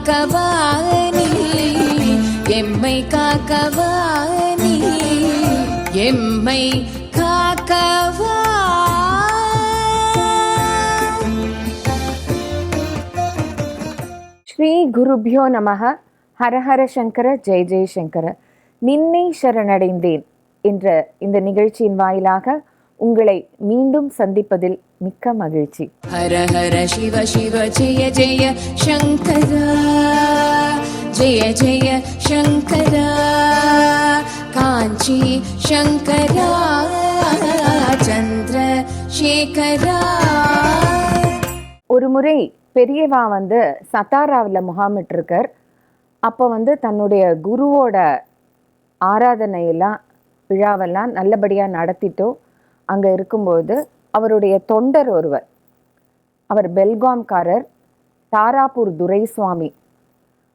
காக்கவா நீ எம்மை காக்கவா நீ எம்மை காக்கவா ஸ்ரீ குருபியோ நமக. ஹரஹர சங்கர ஜெய் ஜெய்சங்கர நின்னை சரணடைந்தேன் என்ற இந்த நிகழ்ச்சியின் வாயிலாக உங்களை மீண்டும் சந்திப்பதில் மிக்க மகிழ்ச்சி. ஹர ஹர சிவ சிவ ஜெய ஜெய சங்கரா ஜெய ஜெய சங்கரா காஞ்சி சங்கரா சந்திர சேகரா ஒரு முறை பெரியவா வந்து சத்தாராவில் முகாமிட்டிருக்கார். அப்போ வந்து தன்னுடைய குருவோட ஆராதனையெல்லாம் விழாவெல்லாம் நல்லபடியாக நடத்திட்டோம். அங்கே இருக்கும்போது அவருடைய தொண்டர் ஒருவர். அவர் பெல்காம்காரர் தாராபூர் துரைசுவாமி.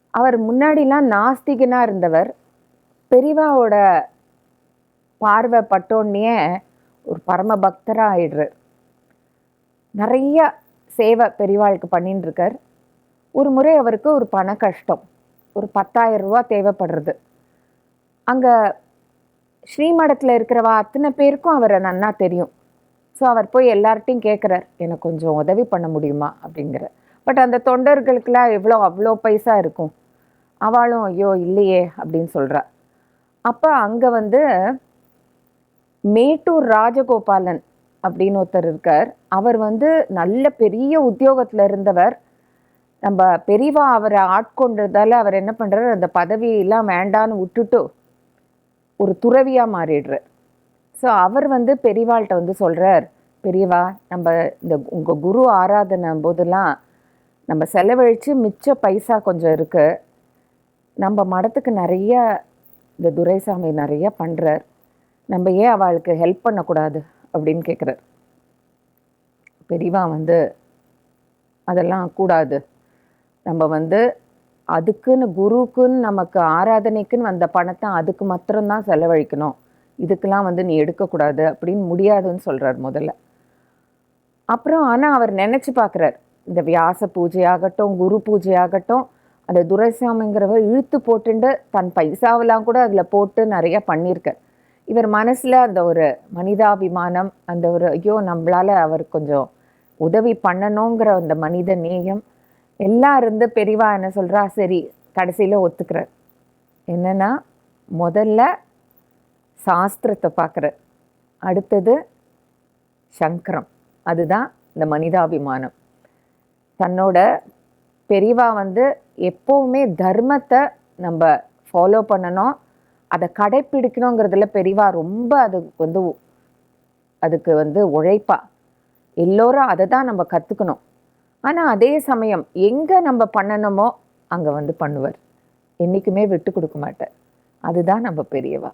அவர் முன்னாடிலாம் நாஸ்திகனாக இருந்தவர். பெரிவாவோட பார்வை பட்டோன்னே ஒரு பரம பக்தராக ஆயிடுறார். நிறைய சேவை பெரிவாளுக்கு பண்ணின்னு இருக்கார் ஒரு முறை அவருக்கு ஒரு பண கஷ்டம். ஒரு பத்தாயிரம் ரூபா தேவைப்படுறது. அங்கே ஸ்ரீமடத்தில் இருக்கிறவா அத்தனை பேருக்கும் அவரை நன்னா தெரியும். ஸோ அவர் போய் எல்லார்ட்டையும் கேட்குறார் எனக்கு கொஞ்சம் உதவி பண்ண முடியுமா? அப்படிங்கிற. பட் அந்த தொண்டர்களுக்கெல்லாம் எவ்வளோ அவ்வளோ பைசா இருக்கும். அவளும் ஐயோ இல்லையே அப்படின்னு சொல்கிறா அப்போ அங்கே வந்து மேட்டூர் ராஜகோபாலன் அப்படின்னு ஒருத்தர் இருக்கார். அவர் வந்து நல்ல பெரிய உத்தியோகத்தில் இருந்தவர். நம்ம பெரிவா அவரை ஆட்கொண்டதால் அவர் என்ன பண்ணுறாரு அந்த பதவியெல்லாம் வேண்டான்னு விட்டுட்டு ஒரு துறவியாக மாறிடுறார். ஸோ அவர் வந்து பெரியவாள்கிட்ட வந்து சொல்கிறார் பெரியவா நம்ம இந்த உங்கள் குரு ஆராதனை போதெல்லாம் நம்ம செலவழித்து மிச்ச பைசா கொஞ்சம் இருக்குது நம்ம மடத்துக்கு நிறைய இந்த துரைசாமி நிறைய பண்ணுறார் நம்ம ஏன் அவளுக்கு ஹெல்ப் பண்ணக்கூடாது? அப்படின்னு கேட்குறார் பெரியவா வந்து அதெல்லாம் கூடாது. நம்ம வந்து அதுக்குன்னு குருக்குன்னு நமக்கு ஆராதனைக்குன்னு வந்த பணத்தை அதுக்கு மாத்திரம்தான் செலவழிக்கணும். இதுக்கெல்லாம் வந்து நீ எடுக்கக்கூடாது அப்படின்னு முடியாதுன்னு சொல்கிறார் முதல்ல. அப்புறம் ஆனால் அவர் நினச்சி பார்க்குறார். இந்த வியாச பூஜையாகட்டும் குரு பூஜையாகட்டும் அந்த துரைசாமிங்கிறவர் இழுத்து போட்டுண்டு தன் பைசாவெல்லாம் கூட அதில் போட்டு நிறையா பண்ணியிருக்கார். இவர் மனசில் அந்த ஒரு மனிதாபிமானம் அந்த ஒரு ஐயோ நம்மளால் அவர் கொஞ்சம் உதவி பண்ணணுங்கிற அந்த மனித நேயம் எல்லாம் இருந்து பெரிவா என்ன சொல்கிறா சரி கடைசியில் ஒத்துக்கிறார். என்னென்னா முதல்ல சாஸ்திரத்தை பார்க்குற. அடுத்தது சங்கரம். அதுதான் இந்த மனிதாபிமானம். தன்னோட பெரிவா வந்து எப்போவுமே தர்மத்தை நம்ம ஃபாலோ பண்ணணும். அதை கடைப்பிடிக்கணுங்கிறதுல பெரிவா ரொம்ப அது வந்து அதுக்கு வந்து உழைப்பா. எல்லோரும் அதை தான் நம்ம கற்றுக்கணும் ஆனால் அதே சமயம் எங்கே நம்ம பண்ணணுமோ அங்கே வந்து பண்ணுவார். என்றைக்குமே விட்டு கொடுக்க மாட்டார். அதுதான் நம்ம பெரியவா.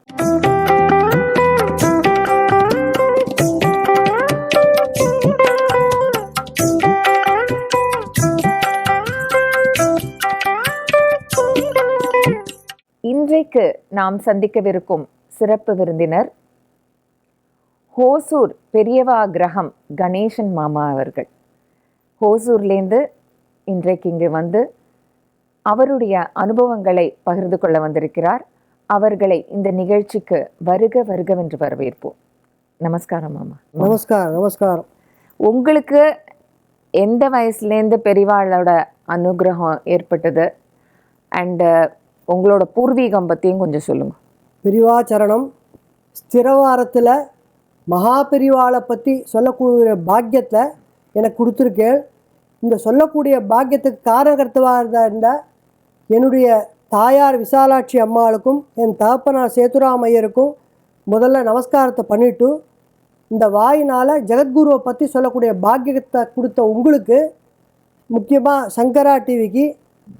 இன்னைக்கு நாம் சந்திக்கவிருக்கும் சிறப்பு விருந்தினர் ஹோசூர் பெரியவா கிரகம் கணேசன் மாமா அவர்கள். ஹோசூர்லேருந்து இன்றைக்கு இங்கு வந்து அவருடைய அனுபவங்களை பகிர்ந்து கொள்ள வந்திருக்கிறார். அவர்களை இந்த நிகழ்ச்சிக்கு வருக வருகவென்று வரவேற்போம். நமஸ்காரம் மாமா. நமஸ்காரம் நமஸ்காரம். உங்களுக்கு எந்த வயசுலேருந்து பெரியவாளோட அனுகிரகம் ஏற்பட்டது? அண்டு உங்களோட பூர்வீகம் பற்றியும் கொஞ்சம் சொல்லுங்க. பிரிவாச்சரணம் ஸ்திரவாரத்தில் மகா பெரிவாளை பற்றி சொல்லக்கூடிய பாக்கியத்தை எனக்கு கொடுத்துருக்கேன். இந்த சொல்லக்கூடிய பாக்கியத்துக்கு காரணகர்த்தவாக இருந்த என்னுடைய தாயார் விசாலாட்சி அம்மாளுக்கும் என் தகப்பனார் சேத்துராமையருக்கும் முதல்ல நமஸ்காரத்தை பண்ணிவிட்டு இந்த வாயினால் ஜெகத்குருவை பற்றி சொல்லக்கூடிய பாக்கியத்தை கொடுத்த உங்களுக்கு முக்கியமாக சங்கரா டிவிக்கு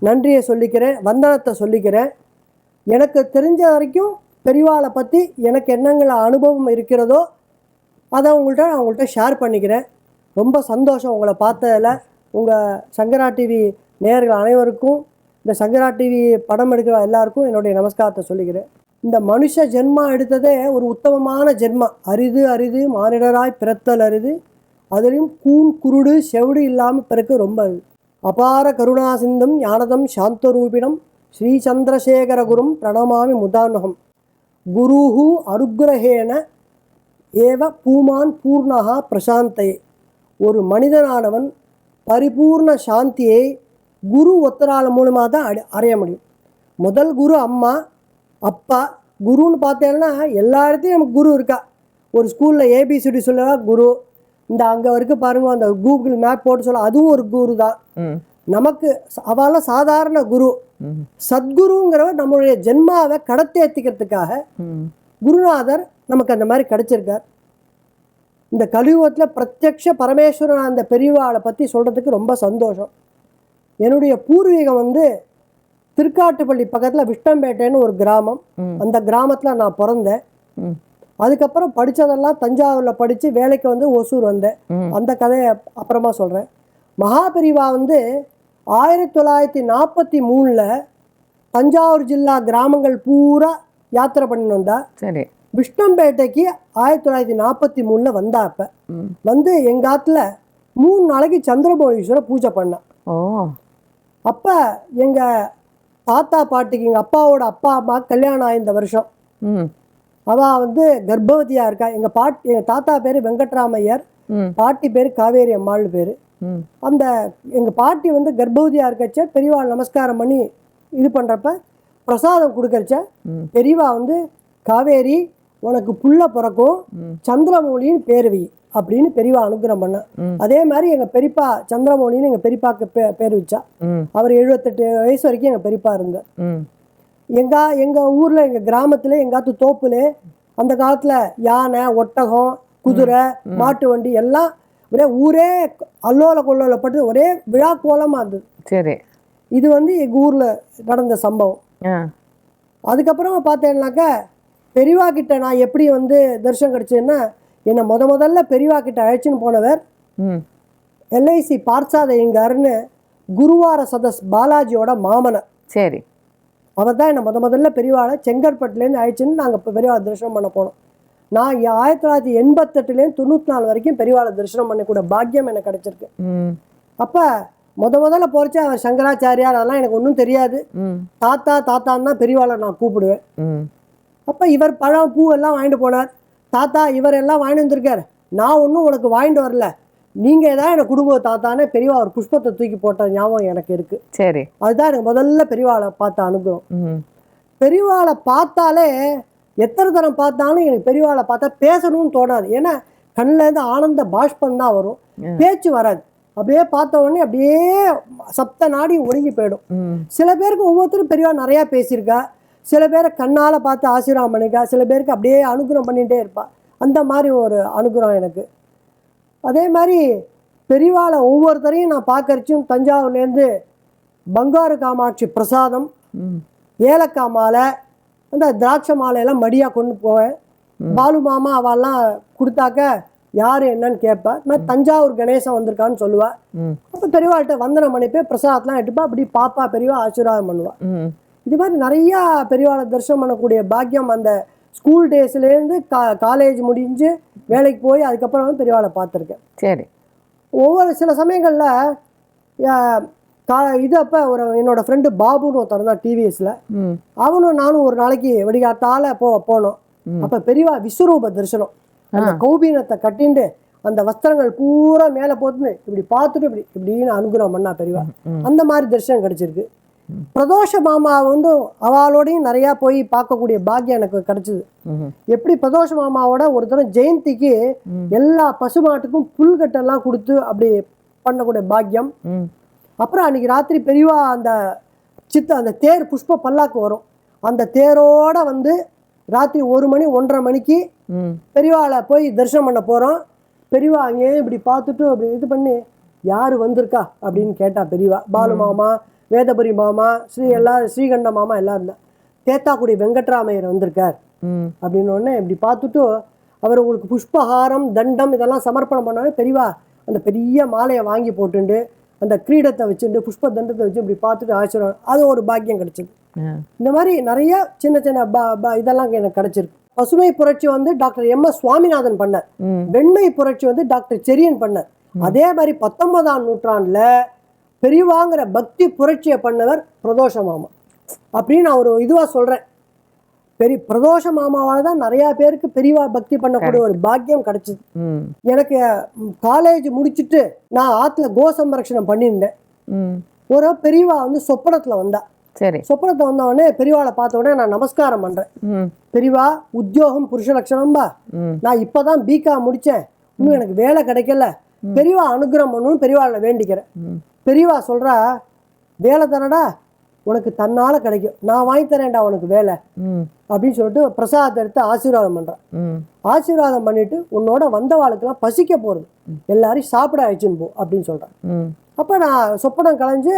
நன்றியை சொல்லிக்கிறேன் வந்தனத்தை சொல்லிக்கிறேன். எனக்கு தெரிஞ்ச வரைக்கும் பெரிவாளை பற்றி எனக்கு என்னங்கள அனுபவம் இருக்கிறதோ அதை உங்கள்கிட்ட நான் உங்கள்கிட்ட ஷேர் பண்ணிக்கிறேன். ரொம்ப சந்தோஷம் உங்களை பார்த்ததில். உங்கள் சங்கரா டிவி நேயர்கள் அனைவருக்கும் இந்த சங்கரா டிவி படம் எடுக்கிற எல்லாருக்கும் என்னுடைய நமஸ்காரத்தை சொல்லிக்கிறேன். இந்த மனுஷ ஜென்மா எடுத்ததே ஒரு உத்தமமான ஜென்மா. அரிது அரிது மானிடராய் பிறத்தல் அரிது. அதுலேயும் கூன் குருடு செவிடு இல்லாமல் பிறக்க ரொம்ப அரிது. அபார கருணாசிந்தும் ஞானதம் சாந்தரூபிணம் ஸ்ரீ சந்திரசேகரகுரும் பிரணமாமி முதானுகம். குருஹு அனுக்கிரகேன ஏவ பூமான் பூர்ணகா பிரசாந்தையே ஒரு மனிதனானவன் பரிபூர்ண சாந்தியை குரு ஒத்தரால மூலமாக தான் அடி அடைய முடியும். முதல் குரு அம்மா அப்பா குருன்னு பார்த்தேன்னா எல்லா இடத்தையும் நமக்கு குரு இருக்கா. ஒரு ஸ்கூலில் ஏபிசிடி சொல்லவா? குரு. இந்த அங்கே வரைக்கும் பாருங்க அந்த கூகுள் மேப் போட்டு சொல்ல அதுவும் ஒரு குரு தான். நமக்கு அவெல்லாம் சாதாரண குரு. சத்குருங்கிறவர் நம்மளுடைய ஜென்மாவை கடத்தேற்றிக்கிறதுக்காக ம். குருநாதர் நமக்கு அந்த மாதிரி கிடைச்சிருக்கார். இந்த கலியுகத்தில் பிரத்யக்ஷ பரமேஸ்வரன் அந்த பெரியவாளை பற்றி சொல்கிறதுக்கு ரொம்ப சந்தோஷம். என்னுடைய பூர்வீகம் வந்து திருக்காட்டுப்பள்ளி பக்கத்தில் விஷ்ணம்பேட்டைன்னு ஒரு கிராமம். அந்த கிராமத்தில் நான் பிறந்தேன். அதுக்கப்புறம் படித்ததெல்லாம் தஞ்சாவூரில் படித்து வேலைக்கு வந்து ஒசூர் வந்தேன். அந்த கதையை அப்புறமா சொல்கிறேன் மகாபெரிவா வந்து ஆயிரத்தி தொள்ளாயிரத்தி நாற்பத்தி மூணில் தஞ்சாவூர் ஜில்லா கிராமங்கள் பூரா யாத்திரை பண்ணின்னு வந்தா. சரி. விஷ்ணம்பேட்டைக்கு ஆயிரத்தி தொள்ளாயிரத்தி நாற்பத்தி மூணில் வந்தா அப்போ. வந்து எங்கள் ஆத்துல மூணு நாளைக்கு சந்திரமௌலீஸ்வரர் பூஜை பண்ணான். ஓ. அப்போ எங்கள் தாத்தா பாட்டிக்கு எங்கள் அப்பாவோட அப்பா அம்மா கல்யாணம் ஆகி இந்த வருஷம் அவள் வந்து கர்ப்பவதியாக இருக்கா? எங்கள் பாட்டி எங்கள் தாத்தா பேர் வெங்கட்ராமையர். பாட்டி பேர் காவேரி அம்மாள் பேர். அந்த எங்கள் பாட்டி வந்து கர்ப்பவதியாக இருக்கச்ச பெரியவா நமஸ்காரம் பண்ணி இது பண்ணுறப்ப பிரசாதம் கொடுக்கறச்ச. பெரியவா வந்து காவேரி உனக்கு புள்ள பிறக்கும். சந்திரமௌலின்னு பேர் வை அப்படின்னு பெரியவா அனுகிரகம் பண்ண. அதே மாதிரி எங்கள் பெரியப்பா சந்திரமௌலின்னு எங்கள் பெரியப்பாக்கு பேர் வச்சா. அவர் எழுபத்தெட்டு வயசு வரைக்கும் எங்கள் பெரியப்பா இருந்தார். எங்க எங்கள் ஊரில் எங்கள் கிராமத்தில் எங்காத்து தோப்புல அந்த காலத்தில் யானை ஒட்டகம் குதிரை மாட்டு வண்டி எல்லாம் ஒரே ஊரே அல்லோல கொல்லோலப்பட்டு ஒரே விழா கோலமாக இருந்தது. சரி. இது வந்து எங்கள் ஊரில் நடந்த சம்பவம். அதுக்கப்புறமா பார்த்தேன்னாக்கா பெரியவா கிட்ட நான் எப்படி வந்து தரிசனம் கிடச்சதுன்னா என்னை முத முதல்ல பெரியவா கிட்ட அழைச்சின்னு போனவர் எல்ஐசி பார்சாத எங்காருன்னு குருவார சதஸ் பாலாஜியோட மாமனர். சரி. அவர் தான் என்னை முத முதல்ல பெரியவாளை செங்கற்பட்டுலேருந்து அழைச்சின்னு நாங்கள் இப்போ பெரியவாளை தரிசனம் பண்ண போனோம். நான் ஆயிரத்தி தொள்ளாயிரத்தி எண்பத்தெட்டுலேருந்து தொண்ணூற்றி நாலு வரைக்கும் பெரியவாளை தரிசனம் பண்ணக்கூடிய பாக்கியம் எனக்கு கிடச்சிருக்கு. அப்போ முத முதல்ல போகிறச்ச அவர் சங்கராச்சாரியார் அதெல்லாம் எனக்கு ஒன்றும் தெரியாது. தாத்தா தாத்தான்னு தான் பெரியவாளை நான் கூப்பிடுவேன். அப்போ இவர் பழம் பூ எல்லாம் வாங்கிட்டு போனார். தாத்தா இவர் எல்லாம் வாங்கிட்டு வந்திருக்கார். நான் ஒன்றும் உனக்கு வாங்கிட்டு வரல. நீங்கள் ஏதாவது எனக்கு கொடுங்க தாத்தானே பெரியவா ஒரு புஷ்பத்தை தூக்கி போட்ட ஞாபகம் எனக்கு இருக்குது சரி. அதுதான் எனக்கு முதல்ல பெரியவாளை பார்த்த அனுகிரகம் ம் பெரியவாளை பார்த்தாலே எத்தனை தரம் பார்த்தாலும் எனக்கு பெரியவாளை பார்த்தா பேசணும்னு தோணாது. ஏன்னா கண்ணுல இருந்து ஆனந்த பாஷ்பம் தான் வரும். பேச்சு வராது. அப்படியே பார்த்த உடனே அப்படியே சப்த நாடி ஒடுங்கி போயிடும். சில பேருக்கு ஒவ்வொருத்தரும் பெரியவா நிறையா பேசியிருக்கா. சில பேரை கண்ணால் பார்த்து ஆசீர்வாதம் பண்ணிக்கா சில பேருக்கு அப்படியே அனுகிரகம் பண்ணிகிட்டே இருப்பா. அந்த மாதிரி ஒரு அனுகிரகம் எனக்கு. அதே மாதிரி பெரியவாளை ஒவ்வொருத்தரையும் நான் பார்க்கறச்சும் தஞ்சாவூர்லேருந்து பங்காரு காமாட்சி பிரசாதம் ம். ஏலக்காய் மாலை அந்த திராட்சை மாலையெல்லாம் மடியாக கொண்டு போவேன். பாலு மாமா அவெல்லாம் கொடுத்தாக்க யார் என்னன்னு கேட்பேன் இந்த மாதிரி தஞ்சாவூர் கணேசன் வந்திருக்கான்னு சொல்லுவா. ம். அப்போ பெரியவாள்கிட்ட வந்தனம் பண்ணிப்பே பிரசாதத்தெலாம் எடுப்பா. அப்படி பாப்பா பெரியவா ஆசீர்வாதம் பண்ணுவா. ம். இது மாதிரி நிறையா பெரியவாளை தரிசனம் பண்ணக்கூடிய பாக்கியம் அந்த ஸ்கூல் டேஸ்லேருந்து கா காலேஜ் முடிஞ்சு வேலைக்கு போய் அதுக்கப்புறம் வந்து பெரியவாளை பார்த்துருக்கேன். சரி. ஒவ்வொரு சில சமயங்களில் கா இது அப்போ ஒரு என்னோட ஃப்ரெண்டு பாபுன்னு ஒருத்தர் தான் டிவிஎஸில் அவனும் நானும் ஒரு நாளைக்கு வெடிகாத்தால போ போனோம். அப்போ பெரியவா விஸ்வரூப தரிசனம். அந்த கௌபீனத்தை கட்டிண்டு அந்த வஸ்திரங்கள் பூரா மேலே போட்டு இப்படி பார்த்துட்டு இப்படி இப்படின்னு அனுகிரகம் பண்ணா பெரியவா. அந்த மாதிரி தரிசனம் கிடைச்சிருக்கு. பிரதோஷ மாமா வந்து அவளோடையும் நிறையா போய் பார்க்கக்கூடிய பாக்கியம் எனக்கு கிடைச்சிது. எப்படி பிரதோஷ மாமாவோட ஒரு தரம் ஜெயந்திக்கு எல்லா பசுமாட்டுக்கும் புல்கட்டெல்லாம் கொடுத்து அப்படி பண்ணக்கூடிய பாக்கியம். அப்புறம் அன்னைக்கு ராத்திரி பெரியவா அந்த சித்த அந்த தேர் புஷ்ப பல்லாக்கு வரும். அந்த தேரோட வந்து ராத்திரி ஒரு மணி ஒன்றரை மணிக்கு பெரியவாளை போய் தரிசனம் பண்ண போகிறோம் பெரியவா அங்கேயே இப்படி பார்த்துட்டு அப்படி இது பண்ணி யார் வந்திருக்கா? அப்படின்னு கேட்டா பெரியவா பாலு மாமா வேதபுரி மாமா ஸ்ரீ எல்லா ஸ்ரீகண்ட மாமா எல்லாம் இருந்தா தேத்தாக்குடி வெங்கட்ராமையர் வந்திருக்கார். அப்படின்னு உடனே இப்படி பார்த்துட்டு அவர் உங்களுக்கு புஷ்பஹாரம் தண்டம் இதெல்லாம் சமர்ப்பணம் பண்ணோடனே பெரியவா அந்த பெரிய மாலையை வாங்கி போட்டுண்டு அந்த கிரீடத்தை வச்சுட்டு புஷ்ப தண்டத்தை வச்சு இப்படி பார்த்துட்டு ஆசீர்வாதம் அது ஒரு பாக்கியம் கிடைச்சது. இந்த மாதிரி நிறைய சின்ன சின்ன ப ப- இதெல்லாம் எனக்கு கிடைச்சிருக்கு. பசுமை புரட்சி வந்து டாக்டர் எம். எஸ். சுவாமிநாதன் பண்ணார். வெண்மை புரட்சி வந்து டாக்டர் செரியன் பண்ணார். அதே மாதிரி பத்தொன்பதாம் நூற்றாண்டுல பெரியவாங்கிற பக்தி புரட்சியை பண்ணவர் பிரதோஷ மாமா. அப்படின்னு நான் ஒரு இதுவா சொல்றேன். பெரிய பிரதோஷ மாமாவால தான் நிறைய பேருக்கு பெரியவா பக்தி பண்ணக்கூடிய ஒரு பாக்கியம் கிடைச்சது. எனக்கு காலேஜ் முடிச்சுட்டு நான் ஆத்துல கோ சம்ரக்ஷணம் பண்ணியிருந்தேன். ஒரு பெரியவா வந்து சொப்பனத்துல வந்தா. சரி. சொப்பனத்தை வந்த உடனே பெரியவாளை பார்த்த உடனே நான் நமஸ்காரம் பண்றேன். ம். பெரியவா உத்தியோகம் புருஷ லட்சணம்பா. நான் இப்பதான் பிகா முடிச்சேன். இன்னும் எனக்கு வேலை கிடைக்கல. பெரியவா அனுகிரகம் பண்ணணும் பெரியவாளை வேண்டிக்கிறேன். பெரியவா சொல்றா வேலை தானடா உனக்கு தன்னால கிடைக்கும். நான் வாங்கி தரேன்டா உனக்கு வேலை. அப்படின்னு சொல்லிட்டு பிரசாதத்தை எடுத்து ஆசீர்வாதம் பண்றேன் ம். ஆசீர்வாதம் பண்ணிட்டு உன்னோட வந்தவாளுக்கெல்லாம் பசிக்க போறது. எல்லாரையும் சாப்பிட அழைச்சின்னு போ அப்படின்னு சொல்றேன் ம். அப்போ நான் சொப்பனம் கலைஞ்சு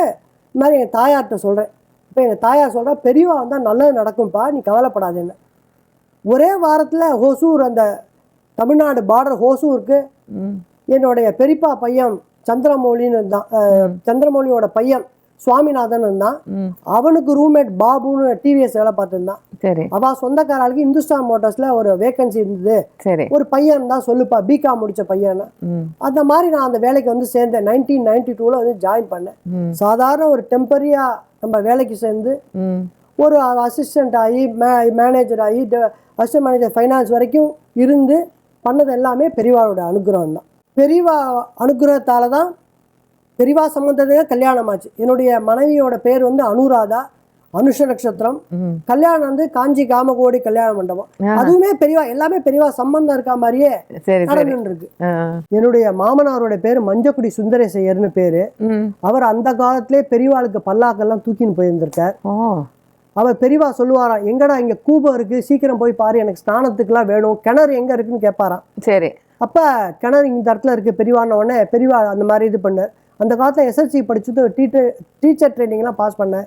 இந்த மாதிரி எங்கள் தாயார்கிட்ட சொல்கிறேன் இப்போ எங்கள் தாயார் சொல்கிறா பெரியவா வந்தால் நல்லது நடக்கும்ப்பா நீ கவலைப்படாதேன்னு. ஒரே வாரத்தில் ஹோசூர் அந்த தமிழ்நாடு பார்டர் ஹோசூருக்கு என்னுடைய பெரியப்பா பையன் சந்திரமௌலின்னு இருந்தான். சந்திரமௌலியோட பையன் சுவாமிநாதன் இருந்தான். அவனுக்கு ரூம்மேட் பாபுன்னு டிவிஎஸ் வேலை பார்த்துருந்தான். அவள் சொந்தக்காராளுக்கு இந்துஸ்தான் மோட்டார்ஸில் ஒரு வேகன்சி இருந்தது. ஒரு பையன் தான் சொல்லுப்பா பிகாம் முடிச்ச பையன் அந்த மாதிரி நான் அந்த வேலைக்கு வந்து சேர்ந்தேன். நைன்டீன் நைன்டி டூவில் வந்து ஜாயின் பண்ணேன். சாதாரண ஒரு டெம்பரரியாக நம்ம வேலைக்கு சேர்ந்து ஒரு அசிஸ்டண்ட் ஆகி மே மேனேஜர் ஆகி அசிஸ்டன்ட் மேனேஜர் ஃபைனான்ஸ் வரைக்கும் இருந்து பண்ணது எல்லாமே பெரியவாளோட அனுகிரகம் தான். பெரியவா அனுகிரகத்தால தான் பெரியவா சம்பந்தத்தையே கல்யாணம் ஆச்சு என்னுடைய மனைவியோட பேர் வந்து அனுராதா அனுஷ நட்சத்திரம் கல்யாணம் வந்து காஞ்சி காமகோடி கல்யாண மண்டபம். அதுவுமே பெரியவா எல்லாமே பெரியவா சம்பந்தம் இருக்க மாதிரியே இருக்கு. என்னுடைய மாமனாரோட பேர் மஞ்சக்குடி சுந்தரேசையர்னு பேரு. அவர் அந்த காலத்திலே பெரியவாளுக்கு பல்லாக்கெல்லாம் தூக்கின்னு போயிருந்திருக்கார். அவர் பெரியவா சொல்லுவாராம் எங்கடா இங்க கூபம் இருக்கு? சீக்கிரம் போய் பாரு எனக்கு ஸ்நானத்துக்குலாம் வேணும். கிணறு எங்க இருக்குன்னு கேட்பாராம். சரி. அப்ப கிணறு இந்த இடத்துல இருக்கு பெரியவான உடனே பெரியவா அந்த மாதிரி இது பண்ணார் அந்த காலத்துல எஸ்எல்சி படிச்சுட்டு டீச்சர் டீச்சர் ட்ரைனிங்லாம் பாஸ் பண்ணேன்.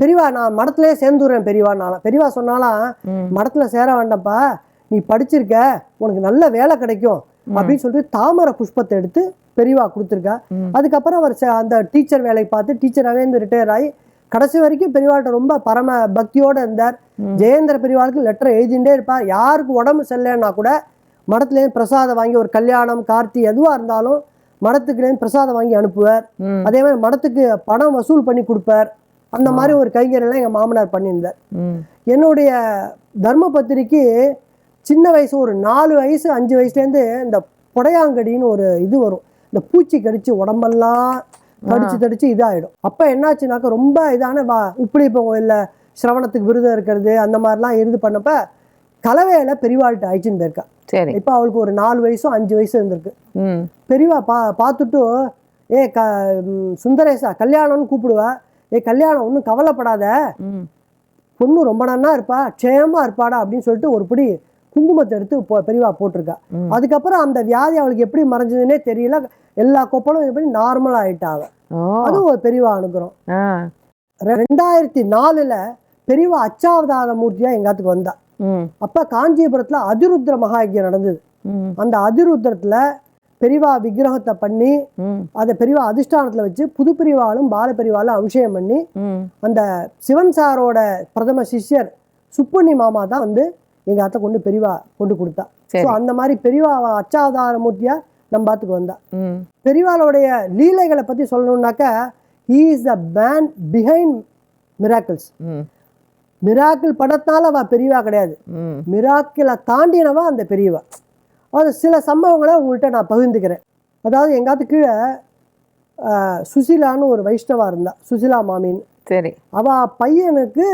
பெரியவா நான் மடத்திலே சேர்ந்துடுறேன் பெரியவானாலாம் பெரியவா சொன்னாலாம் மடத்துல சேர வேண்டாம்ப்பா. நீ படிச்சிருக்க உனக்கு நல்ல வேலை கிடைக்கும். அப்படின்னு சொல்லிட்டு தாமரை புஷ்பத்தை எடுத்து பெரியவா கொடுத்துருக்கா. அதுக்கப்புறம் அவர் அந்த டீச்சர் வேலையை பார்த்து டீச்சராகவே இருந்து ரிட்டையர் ஆகி கடைசி வரைக்கும் பெரியவாள்கிட்ட ரொம்ப பரம பக்தியோட இருந்தார். ஜெயேந்திர பெரியவாளுக்கு லெட்டர் எழுதிட்டே இருப்பார். யாருக்கு உடம்பு சரியில்லைன்னா கூட மடத்துலேருந்து பிரசாதம் வாங்கி ஒரு கல்யாணம் கார்த்தி எதுவாக இருந்தாலும் மடத்துக்குலேருந்து பிரசாதம் வாங்கி அனுப்புவார். அதே மாதிரி மடத்துக்கு பணம் வசூல் பண்ணி கொடுப்பார். அந்த மாதிரி ஒரு கைங்கரெல்லாம் எங்கள் மாமனார் பண்ணியிருந்தார். என்னுடைய தர்மபத்திரிக்கு சின்ன வயசு ஒரு நாலு வயசு அஞ்சு வயசுலேருந்து இந்த புடையாங்கடின்னு ஒரு இது வரும். இந்த பூச்சி கடிச்சு உடம்பெல்லாம் கடிச்சு தடிச்சு இதாகிடும் அப்போ என்னாச்சுனாக்கா ரொம்ப இதான வா உப்பிலி இல்லை சிரவணத்துக்கு விரதம் இருக்கிறது அந்த மாதிரிலாம் இருந்து பண்ணப்ப கலவையில பெரியவாள்கிட்ட அழைச்சின்னு போயிருக்கா. சரி. இப்போ அவளுக்கு ஒரு நாலு வயசும் அஞ்சு வயசு இருந்திருக்கு. பெரியவா பா பார்த்துட்டு ஏ க சுந்தரேசா கல்யாணம்னு கூப்பிடுவா. ஏ கல்யாணம் ஒன்றும் கவலைப்படாத. பொண்ணு ரொம்ப நன்னா இருப்பா க்ஷேமா இருப்பாடா அப்படின்னு சொல்லிட்டு ஒரு பிடி குங்குமத்தை எடுத்து பொ- பெரியவா போட்டிருக்கா. அதுக்கப்புறம் அந்த வியாதி அவளுக்கு எப்படி மறைஞ்சதுன்னே தெரியல. எல்லா கொப்பளும் இது பண்ணி நார்மல் ஆயிட்டா அவ. ஓ. அதுவும் ஒரு பெரியவா அனுக்கிறோம் ரெண்டாயிரத்தி நாலுல பெரியவா அச்சாவதார மூர்த்தியா எங்காத்துக்கு வந்தா. அப்ப காஞ்சிபுரத்துல அதிருத்ர மகாயஜ்யம் நடந்தது. அந்த அதிருத்ரத்துல பெரியவா விக்கிரகத்தை பண்ணி அதை பெரியவா அதிஷ்டானத்தில் வச்சு புது பெரியவாளும் பால பெரியவாளும் அபிஷேகம் பண்ணி அந்த சிவன் சாரோட பிரதம சிஷ்யர் சுப்பண்ணி மாமா தான் வந்து எங்கள் அத்தை கொண்டு பெரியவா கொண்டு கொடுத்தா. ஸோ அந்த மாதிரி பெரியவா அவ அச்சாவதார மூர்த்தியா நம்ம பார்த்துக்கு வந்தா. ம். பெரியவாளுடைய லீலைகளை பற்றி சொல்லணும்னாக்கா he is the man behind miracles miracle படத்தினால அவ பெரியவா கிடையாது. மிராக்கிளை தாண்டினவா அந்த பெரியவா. அது சில சம்பவங்களை உங்கள்கிட்ட நான் பகிர்ந்துக்கிறேன். அதாவது எங்காத்து கீழே சுசிலான்னு ஒரு வைஷ்ணவா இருந்தா சுசிலா மாமின்னு. சரி. அவ பையனுக்கு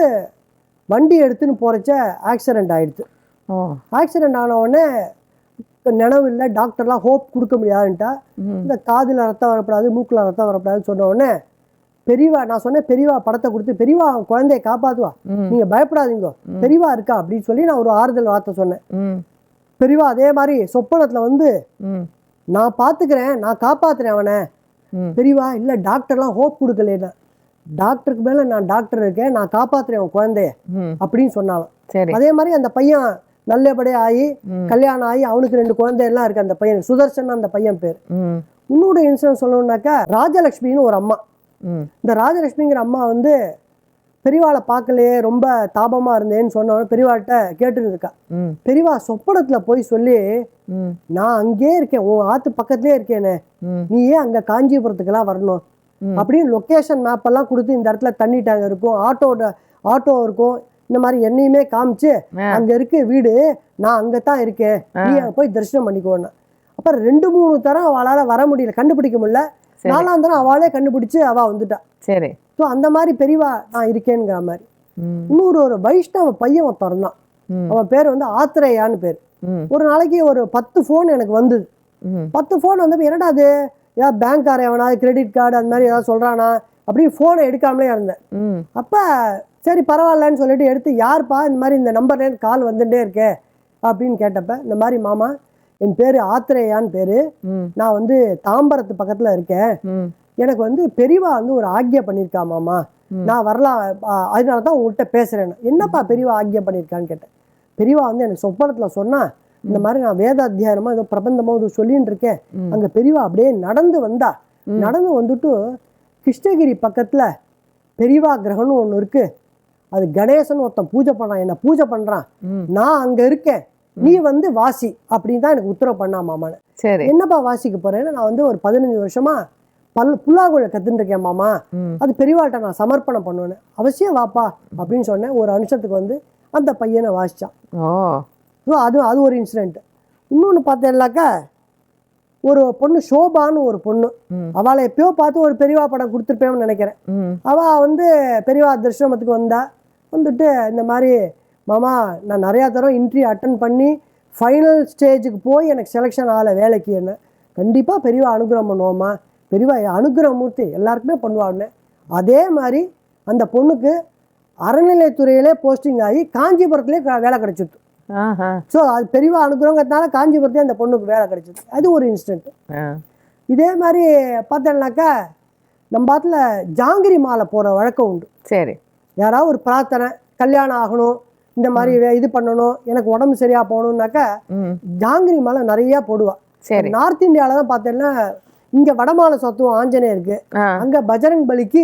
வண்டி எடுத்துன்னு போகிறச்ச ஆக்சிடெண்ட் ஆயிடுது ஓ. ஆக்சிடெண்ட் ஆன உடனே நினைவு இல்லை டாக்டர்லாம் ஹோப் கொடுக்க முடியாதுன்ட்டா. இந்த காதில் ரத்தம் வரக்கூடாது மூக்கில் ரத்தம் வரக்கூடாதுன்னு சொன்ன உடனே பெரியவா நான் சொன்னேன் பெரியவா படத்தை கொடுத்து பெரியவா அவன் குழந்தைய காப்பாத்துவா. ம். நீங்கள் பயப்படாதீங்க. பெரியவா இருக்கா? அப்படின்னு சொல்லி நான் ஒரு ஆறுதல் வார்த்தை சொன்னேன். பெரியவா அதே மாதிரி சொப்பனத்தில் வந்து நான் பார்த்துக்கிறேன் நான் காப்பாத்துறேன் அவனை. பெரியவா இல்லை டாக்டர்லாம் ஹோப் கொடுக்கலன்னா டாக்டருக்கு மேலே நான் டாக்டர் இருக்கேன் நான் காப்பாத்துறேன் அவன் குழந்தைய. அப்படின்னு சொன்னாலும். அதே மாதிரி அந்த பையன் நல்லபடியாக ஆகி. கல்யாணம் ஆகி அவனுக்கு ரெண்டு குழந்தை எல்லாம் இருக்கு அந்த பையன். சுதர்சன் அந்த பையன் பேர். இன்னொரு இன்சிடென்ட் சொல்லணும்னாக்கா ராஜலக்ஷ்மின்னு ஒரு அம்மா. இந்த ராஜலட்சுமிங்கிற அம்மா வந்து பெரியவாளை பார்க்கலையே ரொம்ப தாபமாக இருந்தேன்னு சொன்னவொடனே பெரியவாள்கிட்ட கேட்டுன்னு இருக்கா பெரியவா சொப்பனத்தில் போய் சொல்லி நான் அங்கேயே இருக்கேன் உன் ஆத்து பக்கத்துலேயே இருக்கேனே. நீ ஏன் அங்கே காஞ்சிபுரத்துக்கெல்லாம் வரணும். அப்படின்னு லொக்கேஷன் மேப் எல்லாம் கொடுத்து இந்த இடத்துல தண்ணி டேங்க் இருக்கும் ஆட்டோட ஆட்டோ இருக்கும். இந்த மாதிரி என்னையுமே காமிச்சு. அங்க இருக்கு வீடு நான் அங்கே தான் இருக்கேன் நீ அங்கே போய் தரிசனம் பண்ணிக்கோன்னா. அப்புறம் ரெண்டு மூணு தரம் அவளால் வர முடியல கண்டுபிடிக்க முடியல. நாலாம் தரம் அவளே கண்டுபிடிச்சு அவள் வந்துட்டா. சரி. ஸோ அந்த மாதிரி பெரியவா நான் இருக்கேங்கிற மாதிரி. இன்னொரு ஒரு வைஷ்ணவ பையன் ம். அவன் பேர் வந்து ஆத்திரேயான்னு பேர். ஒரு நாளைக்கு ஒரு பத்து ஃபோன் எனக்கு வந்தது. பத்து ஃபோன் வந்தப்போ என்னடா அது? ஏதாவது பேங்க்காரன் எவனாவது கிரெடிட் கார்டு அந்த மாதிரி ஏதாவது சொல்கிறானா அப்படின்னு ஃபோனை எடுக்காமலே இருந்தேன். அப்போ சரி பரவாயில்லன்னு சொல்லிட்டு எடுத்து யார்ப்பா இந்த மாதிரி இந்த நம்பர்லேருந்து கால் வந்துட்டே இருக்கே? அப்படின்னு கேட்டப்ப இந்த மாதிரி மாமா என் பேர் ஆத்திரேயான்னு பேர். நான் வந்து தாம்பரத்து பக்கத்தில் இருக்கேன். எனக்கு வந்து பெரியவா வந்து ஒரு ஆக்ஞை பண்ணியிருக்கா மாமா. நான் வரலாம் அதனால தான் உங்கள்கிட்ட பேசுகிறேன் என்னப்பா பெரியவா ஆக்ஞை பண்ணியிருக்கான்னு கேட்டேன். பெரியவா வந்து எனக்கு சொப்பனத்தில் சொன்னா இந்த மாதிரி நான் வேத அத்தியாயமோ ஏதோ பிரபந்தமோ இது சொல்லின்னு இருக்கேன். அங்கே பெரியவா அப்படியே நடந்து வந்தா. நடந்து வந்துட்டு கிருஷ்ணகிரி பக்கத்தில் பெரியவா கிரகம்னு ஒன்று இருக்கு. அது கணேசன் ஒருத்தன் பூஜை பண்ணுறான் என்ன பூஜை பண்ணுறான் ம். நான் அங்கே இருக்கேன். நீ வந்து வாசி அப்படின்னு தான் எனக்கு உத்தரவு பண்ணா மாமான்னு. சரி. என்னப்பா வாசிக்க போறேன்னு நான் வந்து ஒரு பதினஞ்சு வருஷமா பல் புல்லாங்குழல் கத்துட்டு இருக்கேன் மாமா அது பெரியவாள்கிட்ட நான் சமர்ப்பணம் பண்ணுவேன் அவசியம் வாப்பா அப்படின்னு சொன்னேன். ஒரு அனுஷத்துக்கு வந்து அந்த பையனை வாசிச்சான். ஓ. ஸோ அது அது ஒரு இன்சிடென்ட் இன்னொன்று பார்த்தேன்னாக்கா ஒரு பொண்ணு ஷோபான்னு ஒரு பொண்ணு. அவளை எப்பயோ பார்த்து ஒரு பெரியவா படம் கொடுத்துருப்பேன்னு நினைக்கிறேன். அவள் வந்து பெரியவா தரிசனத்துக்கு வந்தா வந்துட்டு இந்த மாதிரி மாமா நான் நிறையா தரம் இன்டர்வியூ அட்டன் பண்ணி ஃபைனல் ஸ்டேஜுக்கு போய் எனக்கு செலெக்ஷன் ஆகலை வேலைக்கு என்ன. கண்டிப்பாக பெரியவா அனுகிரகம் பண்ணுவோம்மா. பெரியவா அனுகிரக மூர்த்தி எல்லாருக்குமே பண்ணுவான்னு அதே மாதிரி அந்த பொண்ணுக்கு அறநிலைத்துறையிலே போஸ்டிங் ஆகி காஞ்சிபுரத்துலேயே வேலை கிடைச்சிது. ஸோ அது பெரியவா அனுகிரகத்தினால காஞ்சிபுரத்துலேயே அந்த பொண்ணுக்கு வேலை கிடைச்சிது. அது ஒரு இன்சிடென்ட் ஆ. இதே மாதிரி பார்த்தோம்னாக்கா நம்ம பாட்டில் ஜாங்கிரி மாலை போகிற வழக்கம் உண்டு. சரி. யாராவது ஒரு பிரார்த்தனை கல்யாணம் ஆகணும் இந்த மாதிரி இது பண்ணணும் எனக்கு உடம்பு சரியா போகணும்னாக்கா ஜாங்கிரி மாலை நிறைய போடுவா. சரி. நார்த் இந்தியாவில் தான் பார்த்தேன்னா இங்கே வடமாலை சத்துவம் ஆஞ்சநேயருக்கு ஆ. அங்கே பஜரங் பலிக்கு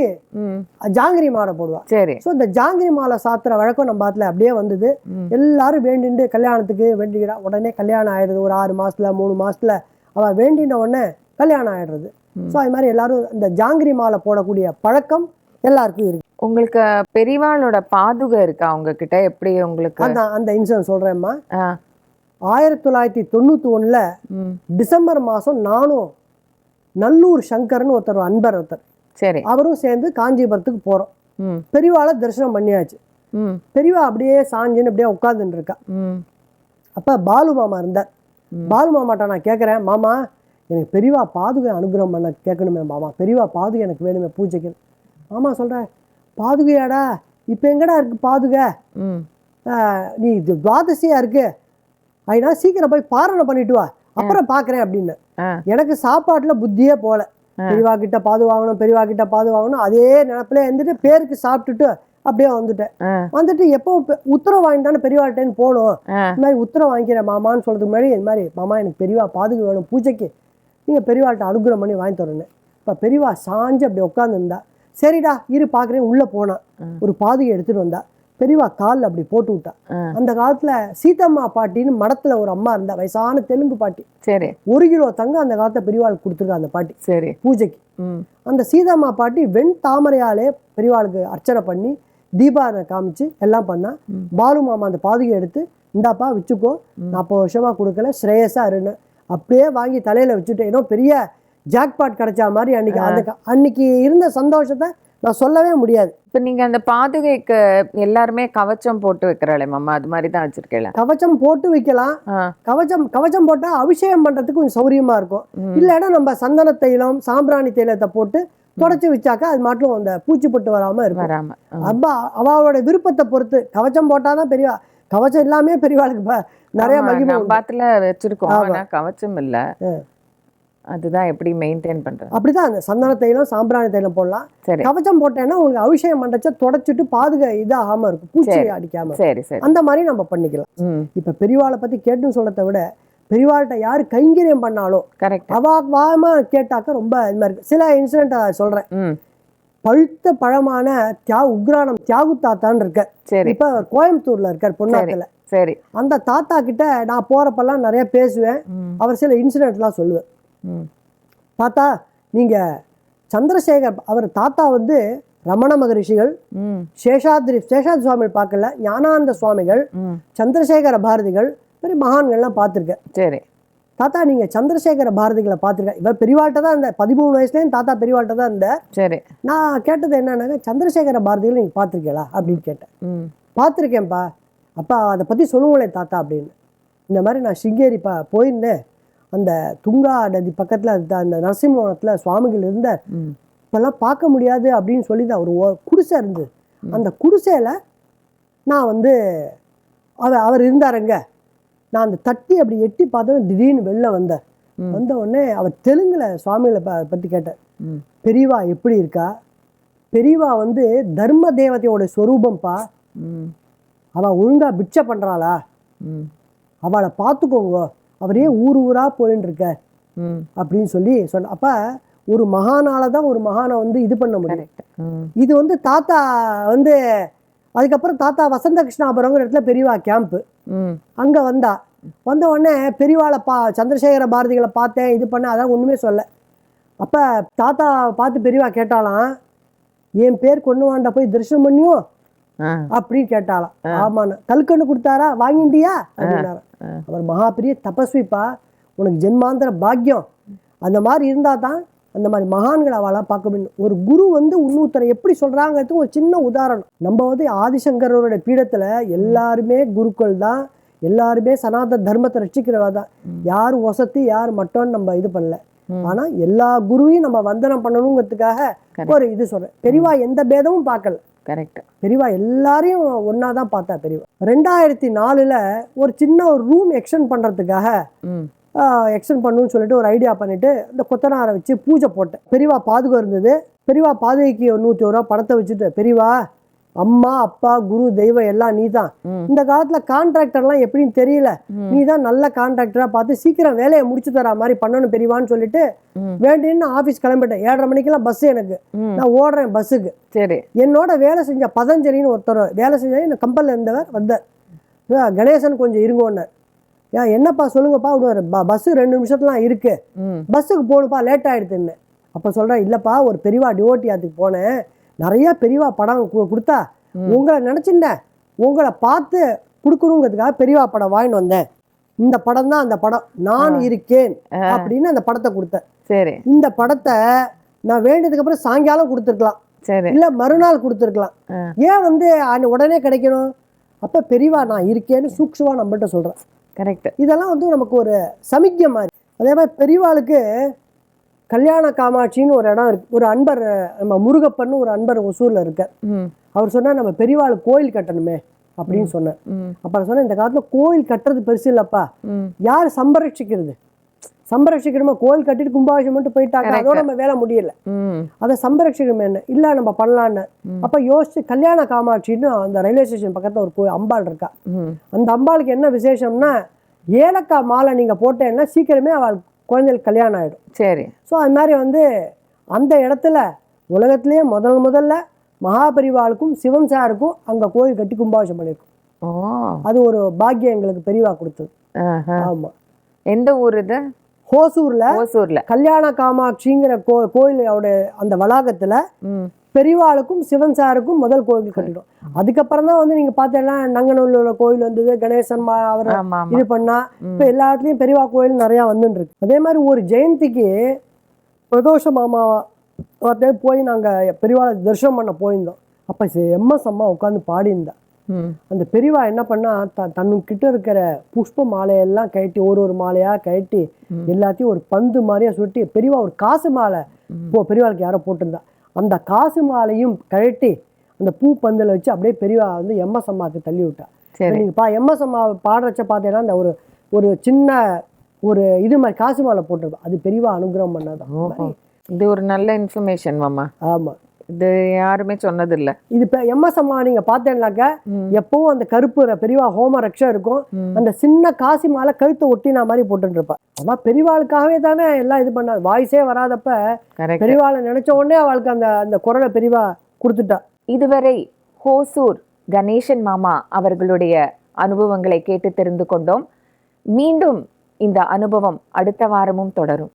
ஜாங்கிரி மாலை போடுவா. சரி. ஸோ இந்த ஜாங்கிரி மாலை சாத்துற வழக்கம் நம்ம பாட்டில் அப்படியே வந்தது. எல்லாரும் வேண்டிண்டு கல்யாணத்துக்கு வேண்டிக்கிறா. உடனே கல்யாணம் ஆயிடுது. ஒரு ஆறு மாசத்துல மூணு மாசத்துல அவள் வேண்டின உடனே கல்யாணம் ஆயிடுறது. ஸோ அது மாதிரி எல்லாரும் இந்த ஜாங்கிரி மாலை போடக்கூடிய பழக்கம் எல்லாருக்கும் இருக்கு. உங்களுக்கு பெரியவாளோட பாதுகை இருக்கா உங்ககிட்ட? எப்படி உங்களுக்கு அந்த அந்த இன்சிடென்ட் சொல்கிறேம்மா ஆ. ஆயிரத்தி தொள்ளாயிரத்தி தொண்ணூற்றி ஒன்றில் ம். டிசம்பர் மாதம் நானும் நல்லூர் சங்கர்னு ஒருத்தர் அன்பர் ஒருத்தர். சரி. அவரும் சேர்ந்து காஞ்சிபுரத்துக்கு போகிறோம் ம். பெரியவாளை தரிசனம் பண்ணியாச்சு. பெரியவா அப்படியே சாஞ்சின்னு அப்படியே உட்காந்துட்டு இருக்கா. அப்போ பாலு மாமா இருந்தார். பாலு மாமாட்ட நான் கேட்குறேன் மாமா எனக்கு பெரியவா பாதுகை அனுகிரகம் பண்ண கேட்கணுமே மாமா. பெரியவா பாதுகை எனக்கு வேணுமே பூஜைக்கு மாமா சொல்கிறேன் பாதுகையாடா? இப்போ எங்கடா இருக்கு பாதுகை? நீ இது துவாதசியா இருக்கு. அதனால சீக்கிரம் போய் பாரணை பண்ணிட்டு வா. அப்புறம் பார்க்குறேன் அப்படின்னு. எனக்கு சாப்பாட்டில் புத்தியே போல. பெரியவா கிட்ட பாது வாங்கணும் பெரியவா கிட்ட பாது வாங்கணும். அதே நினப்பிலே இருந்துட்டு பேருக்கு சாப்பிட்டுட்டு அப்படியே வந்துட்டேன். வந்துட்டு எப்போ உத்தரவு வாங்கிட்டு தானே பெரியவாள்கிட்டேன்னு போகணும். இந்த மாதிரி உத்தரவு வாங்கிக்கிறேன் மாமான்னு சொல்றதுக்கு முன்னாடி இந்த மாதிரி மாமா எனக்கு பெரியவா பாதுகை வேணும் பூஜைக்கு. நீங்கள் பெரியவாள்கிட்ட அனுகிரகம் பண்ணி வாங்கி தரணும். இப்போ பெரியவா சாஞ்சு அப்படி உட்காந்துருந்தா சரிடா இரு பார்க்குறேன் உள்ளே போனான் ஒரு பாதையை எடுத்துகிட்டு வந்தா. பெரியவா காலில் அப்படி போட்டு விட்டா. அந்த காலத்தில் சீதம்மா பாட்டின்னு மடத்தில் ஒரு அம்மா இருந்தா வயசான தெலுங்கு பாட்டி. சரி. ஒரு கிலோ தங்கம் அந்த காலத்தில் பெரியவாளுக்கு கொடுத்துருக்கா அந்த பாட்டி. சரி. பூஜைக்கு. அந்த சீதாம்மா பாட்டி வெண் தாமரையாலே பெரியவாளுக்கு அர்ச்சனை பண்ணி தீபாவளி காமிச்சு எல்லாம் பண்ணா. பாலு மாமா அந்த பாதுகை எடுத்து இந்தாப்பா வச்சுக்கோ. நாற்பது வருஷமா கொடுக்கல ஸ்ரேயஸா இருன்னு. அப்படியே வாங்கி தலையில வச்சுட்டு ஏதோ பெரிய ஜாக்பாட் கிடைச்சா மாதிரி அன்னைக்கு அந்த அன்னைக்கு இருந்த சந்தோஷத்தை நான் சொல்லவே முடியாது. இப்போ நீங்க அந்த பாதுகைக்கு எல்லாருமே கவச்சம் போட்டு வைக்கிறாளே மாமா அது மாதிரி தான் வச்சிருக்கேன் கவச்சம் போட்டு வைக்கலாம். கவச்சம் கவச்சம் போட்டா அபிஷேகம் பண்றதுக்கு கொஞ்சம் சௌரியமா இருக்கும். இல்லைன்னா நம்ம சந்தன தைலம் சாம்பிராணி தைலத்தை போட்டு தொடச்சி வச்சாக்கா அது மாட்டும் அந்த பூச்சி பொட்டு வராம இருக்கும். வராம ஆ. அப்பா அவளோட விருப்பத்தை பொறுத்து கவச்சம் போட்டாதான் பெரியவா கவச்சம் இல்லாமே பெரியவாளுக்கு நிறைய உண்டு. பாத்துல வச்சிருக்கோம். கவச்சம் இல்ல. அதுதான் எப்படி மெயின்டைன் பண்றது? அப்படிதான் அந்த சந்தன தைலம் சாம்பிராணி தைலம் போடலாம். சரி. கவச்சம் போட்டேன்னா உங்களுக்கு அபிஷேகம் பண்றச்ச தொடச்சிட்டு பாதுகா இதாகாம இருக்கும். பூச்சி சரி. அடிக்காம. இருக்கும். சரி சரி. அந்த மாதிரி நம்ம பண்ணிக்கலாம். இப்ப பெரியவாளை பத்தி கேட்டுன்னு சொல்றதை விட பெரியவாள்கிட்ட யாரு கைங்கரியம் பண்ணாலும் கரெக்ட் அவா வாமா கேட்டாக்க ரொம்ப இது மாதிரி இருக்கு. சில இன்சிடென்ட் சொல்றேன். ம். பழுத்த பழமான தியா உக்ரானம் தியாகு தாத்தான்னு இருக்கார். சரி. இப்ப கோயம்புத்தூர்ல இருக்கார் பொன்னாத்துல. சரி அந்த தாத்தா கிட்ட நான் போறப்பெல்லாம் நிறைய பேசுவேன். அவர் சில இன்சிடென்ட்லாம் சொல்லுவேன். ம். தாத்தா நீங்க சந்திரசேகர் அவர் தாத்தா வந்து ரமண மகரிஷிகள் சேஷாத்ரி சேஷாத்ரி சுவாமிகள் பார்க்கல ஞானானந்த சுவாமிகள் சந்திரசேகர பாரதிகள் பெரிய மகான்கள்லாம் பார்த்துருக்கேன் சரி. தாத்தா நீங்க சந்திரசேகர பாரதிகளை பார்த்துருக்கேன் இவர் பெரியவாள்கிட்ட தான் இந்த பதிமூணு வயசுலேயும் தாத்தா பெரியவாள்கிட்ட தான் இருந்த. சரி. நான் கேட்டது என்னன்னாக்க சந்திரசேகர பாரதிகளை நீங்கள் பார்த்துருக்கீங்களா அப்படின்னு கேட்டேன். பார்த்துருக்கேன்ப்பா. அப்பா அதை பற்றி சொல்லுங்களேன் தாத்தா அப்படின்னு. இந்த மாதிரி நான் சிங்கேரி பா போயிருந்தேன். அந்த துங்கா நதி பக்கத்தில் அந்த நரசிம்மவனத்தில் சுவாமிகள் இருந்தார் இப்போல்லாம் பார்க்க முடியாது அப்படின்னு சொல்லி தான் ஒரு குடிசை இருந்தது. அந்த குடிசையில் நான் வந்து அவர் அவர் இருந்தாருங்க. நான் அந்த தட்டி அப்படி எட்டி பார்த்தோன்னே திடீர்னு வெளில வந்தேன். வந்த உடனே அவர் தெலுங்குல சுவாமிகளை ப பற்றி கேட்டார். ம். பெரியவா எப்படி இருக்கா? பெரியவா வந்து தர்ம தேவதையோட ஸ்வரூபம்ப்பா அவள் ஒழுங்கா பிட்சை பண்ணுறாளா அவளை பார்த்துக்கோங்க. அவரே ஊர் ஊரா போயின்னு இருக்க ம். அப்படின்னு சொல்லி சொன்ன அப்ப ஒரு மகானால தான் ஒரு மகானை வந்து இது பண்ண முடியும். இது வந்து தாத்தா வந்து அதுக்கப்புறம் தாத்தா வசந்த கிருஷ்ணாபுரங்கிற இடத்துல பெரியவா கேம்ப்பு ம். அங்க வந்தா. வந்த உடனே பெரியவாளை பா சந்திரசேகர பாரதிகளை பார்த்தேன் இது பண்ண அதான் ஒண்ணுமே சொல்ல. அப்ப தாத்தா பார்த்து பெரியவா கேட்டாலாம் என் பேர் கொண்டு வாண்ட போய் தரிசனம் பண்ணியும் அப்படின்னு கேட்டாலாம் ஆமாண்ணா கல்கண்டு கொடுத்தாரா? வாங்கிட்டியா? அப்படின்னாரா. அவர் மகா பெரிய தபஸ்விப்பா உனக்கு ஜென்மாந்திர பாக்கியம். அந்த மாதிரி இருந்தால் தான் அந்த மாதிரி மகான்கள் அவளாம் பார்க்க முடியும். ஒரு குரு வந்து இன்னொருத்தரை எப்படி சொல்கிறாங்கிறதுக்கு ஒரு சின்ன உதாரணம். நம்ம வந்து ஆதிசங்கரோட பீடத்தில் எல்லாருமே குருக்கள் தான். எல்லாருமே சனாதன தர்மத்தை ரட்சிக்கிறவா தான். யார் ஒசத்தி யார் மட்டும்னு நம்ம இது பண்ணல. ஆனா எல்லா குருவையும் நம்ம வந்தனம் பண்ணணுங்கிறதுக்காக. ஒரு இது சொல்றேன். பெரியவா எந்த பேதமும் பார்க்கல. கரெக்ட் பெரியவா எல்லாரையும் ஒன்றா தான் பார்த்தா பெரியவா ரெண்டாயிரத்தி நாலில் ஒரு சின்ன ஒரு ரூம் எக்ஸ்டெண்ட் பண்ணுறதுக்காக ம். எக்ஸ்டெண்ட் பண்ணணும்னு சொல்லிட்டு ஒரு ஐடியா பண்ணிட்டு இந்த கொத்தனாரை வச்சு பூஜை போட்டேன். பெரியவா பாதுகா இருந்தது. பெரியவா பாதுகைக்கு நூற்றி ஒரு ரூபா பணத்தை வச்சுட்டு பெரியவா அம்மா அப்பா குரு தெய்வம் எல்லாம் நீ தான். இந்த காலத்தில் கான்ட்ராக்டர்லாம் எப்படின்னு தெரியல. நீ தான் நல்ல கான்ட்ராக்டராக பார்த்து சீக்கிரம் வேலையை முடிச்சு தர மாதிரி பண்ணணும் பெரியவான்னு சொல்லிட்டு. வேண்டின்னு ஆஃபீஸ் கிளம்பிட்டேன். ஏழரை மணிக்கெல்லாம் பஸ் எனக்கு. நான் ஓடுறேன் பஸ்ஸுக்கு சரி. என்னோட வேலை செஞ்ச பதஞ்சலின்னு ஒருத்தர் வேலை செஞ்ச இந்த கம்பெனியில் இருந்தவர் வந்தார். "ஐயா, கணேசன் கொஞ்சம் இருங்கோன்னார் ஏன் என்னப்பா சொல்லுங்கப்பா விடுவார் பஸ்ஸு ரெண்டு நிமிஷத்துலாம் இருக்கு. பஸ்ஸுக்கு போகணுப்பா லேட் ஆகிடுதுன்னு அப்போ சொல்கிறேன் இல்லைப்பா ஒரு பெரியவா டிவோட்டியாத்துக்கு போனேன். நிறைய பெரியவா படம் கொடுத்தா உங்களை நினச்சிருந்தேன். உங்களை பார்த்து கொடுக்கணுங்கிறதுக்காக பெரியவா படம் வாங்கிட்டு வந்தேன். இந்த படம் தான் அந்த படம். நான் இருக்கேன் அப்படின்னு அந்த படத்தை கொடுத்தேன். சரி. இந்த படத்தை நான் வேண்டியதுக்கு அப்புறம் சாயங்காலம் கொடுத்துருக்கலாம். இல்ல மறுநாள் கொடுத்துருக்கலாம். ஏன் வந்து உடனே கிடைக்கணும்? அப்ப பெரியவா நான் இருக்கேன்னு சூக்ஷமா நம்மள்ட்ட சொல்றேன். கரெக்ட். இதெல்லாம் வந்து நமக்கு ஒரு சமிக்ஞை மாதிரி. அதே மாதிரி பெரியவாளுக்கு கல்யாண காமாட்சின்னு ஒரு இடம் இருக்கு. ஒரு அன்பர் நம்ம முருகப்பன்னு ஒரு அன்பர் ஒசூர்ல இருக்கார் ம். அவர் சொன்னா நம்ம பெரியவாளுக்கு கோயில் கட்டணுமே அப்படின்னு சொன்னார் ம். அப்புறம் சொன்னேன் இந்த காலத்துல கோயில் கட்டுறது பெருசு இல்லப்பா. யார் சம்பரட்சிக்கிறது சம்பரட்சிக்கணுமா கோயில் கட்டிட்டு கும்பாபிஷேகம் மட்டும் போயிட்டாங்க அதோட நம்ம வேலை முடியல. அதை சம்பரட்சிக்கணும் என்ன? இல்லை நம்ம பண்ணலான்னு அப்போ யோசிச்சு கல்யாண காமாட்சின்னு அந்த ரயில்வே ஸ்டேஷன் பக்கத்தில் ஒரு கோயில் அம்பாள் இருக்கா. அந்த அம்பாளுக்கு என்ன விசேஷம்னா ஏலக்காய் மாலை நீங்கள் போட்டேன்னா சீக்கிரமே அவள் குழந்தைகளுக்கு கல்யாணம் ஆகிடும் சரி. ஸோ அது மாதிரி வந்து அந்த இடத்துல உலகத்திலேயே முதல் முதல்ல மகாபரிவாளுக்கும் சிவன் சாருக்கும் அங்கே கோயில் கட்டி கும்பாபிஷேகம் பண்ணியிருக்கோம். அது ஒரு பாக்கியம் எங்களுக்கு பெரியவா கொடுத்தது. ஆமாம் எந்த ஊர் இது? ஹோசூரில் ஓசூர்ல கல்யாண காமாட்சிங்கிற கோ கோயிலோட அந்த வளாகத்தில் பெரியவாளுக்கும் சிவன் சாருக்கும் முதல் கோயில் கட்டிடும். அதுக்கப்புறம் தான் வந்து நீங்கள் பார்த்தீங்கன்னா நங்கநல்லூர்ல கோயில் வந்தது கணேசன் மா அவர் இது பண்ணா இப்போ எல்லா இடத்துலையும் பெரியவா கோயில் நிறையா வந்துட்டு இருக்கு அதே மாதிரி ஒரு ஜெயந்திக்கு பிரதோஷ மாமா ஒரு time போய் நாங்கள் பெரியவாளை தரிசனம் பண்ண போயிருந்தோம். அப்போ எம்எஸ் அம்மா உட்காந்து பாடியிருந்தா. அந்த பெரியவா என்ன பண்ணா த தன்னுக்கிட்ட இருக்கிற புஷ்ப மாலையெல்லாம் கழட்டி ஒரு ஒரு மாலையா கழட்டி எல்லாத்தையும் ஒரு பந்து மாதிரியா சுட்டி பெரியவா ஒரு காசு மாலை பெரியவாளுக்கு யாரோ போட்டிருந்தா. அந்த காசு மாலையும் கழட்டி அந்த பூ பந்தில் வச்சு அப்படியே பெரியவா வந்து எம்எஸ் அம்மாவுக்கு தள்ளி விட்டா. சரி. நீங்க பா எம்எஸ் அம்மா பாடுறச்ச பார்த்தீங்கன்னா அந்த ஒரு ஒரு சின்ன ஒரு இது மாதிரி காசு மாலை போட்டிருப்பா அது பெரியவா அனுகிரகம் பண்ணாதான். இது ஒரு நல்ல இன்ஃபர்மேஷன் மாமா. ஆமா. இது யாருமே சொன்னதில்ல. இது இப்போ எம்எஸ் அம்மா நீங்க பார்த்தேன்னாக்கா எப்பவும் அந்த கருப்பு பெரியவா ஹோம ரக்ஷா இருக்கும். அந்த சின்ன காசி மாலை கழுத்தை ஒட்டினா மாதிரி போட்டுட்டு அவ பெரியவாளுக்காகவே தானே எல்லாம் இது பண்ணா வாய்ஸே வராதப்ப பெரியவாளை நினைச்ச உடனே அவளுக்கு அந்த அந்த குரலை பெரியவா கொடுத்துட்டா. இதுவரை ஹோசூர் கணேசன் மாமா அவர்களுடைய அனுபவங்களை கேட்டு தெரிந்து கொண்டோம். மீண்டும் இந்த அனுபவம் அடுத்த வாரமும் தொடரும்.